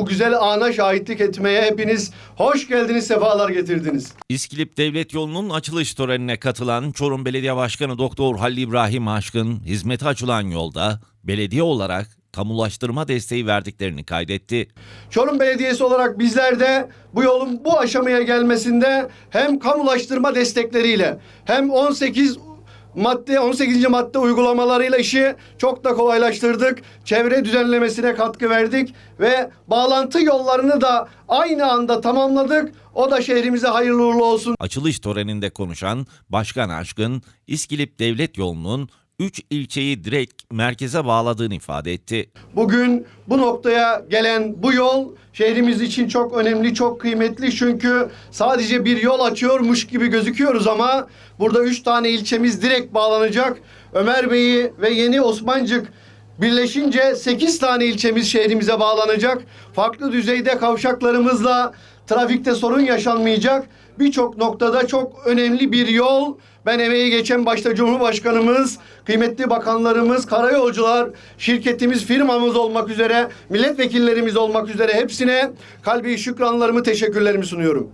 bu güzel ana şahitlik etmeye hepiniz hoş geldiniz, sefalar getirdiniz. İskilip Devlet Yolu'nun açılış törenine katılan Çorum Belediye Başkanı Doktor Halil İbrahim Aşkın, hizmete açılan yolda belediye olarak kamulaştırma desteği verdiklerini kaydetti. Çorum Belediyesi olarak bizler de bu yolun bu aşamaya gelmesinde hem kamulaştırma destekleriyle hem 18 madde 18. madde uygulamalarıyla işi çok da kolaylaştırdık. Çevre düzenlemesine katkı verdik ve bağlantı yollarını da aynı anda tamamladık. O da şehrimize hayırlı uğurlu olsun. Açılış töreninde konuşan Başkan Aşkın, İskilip Devlet Yolu'nun 3 ilçeyi direkt merkeze bağladığını ifade etti. Bugün bu noktaya gelen bu yol şehrimiz için çok önemli, çok kıymetli. Çünkü sadece bir yol açıyormuş gibi gözüküyoruz ama burada üç tane ilçemiz direkt bağlanacak. Ömer Bey'i ve Yeni Osmancık birleşince 8 tane ilçemiz şehrimize bağlanacak. Farklı düzeyde kavşaklarımızla trafikte sorun yaşanmayacak. Birçok noktada çok önemli bir yol. Ben emeği geçen başta Cumhurbaşkanımız, kıymetli bakanlarımız, karayolcular, şirketimiz, firmamız olmak üzere, milletvekillerimiz olmak üzere hepsine kalbi şükranlarımı, teşekkürlerimi sunuyorum.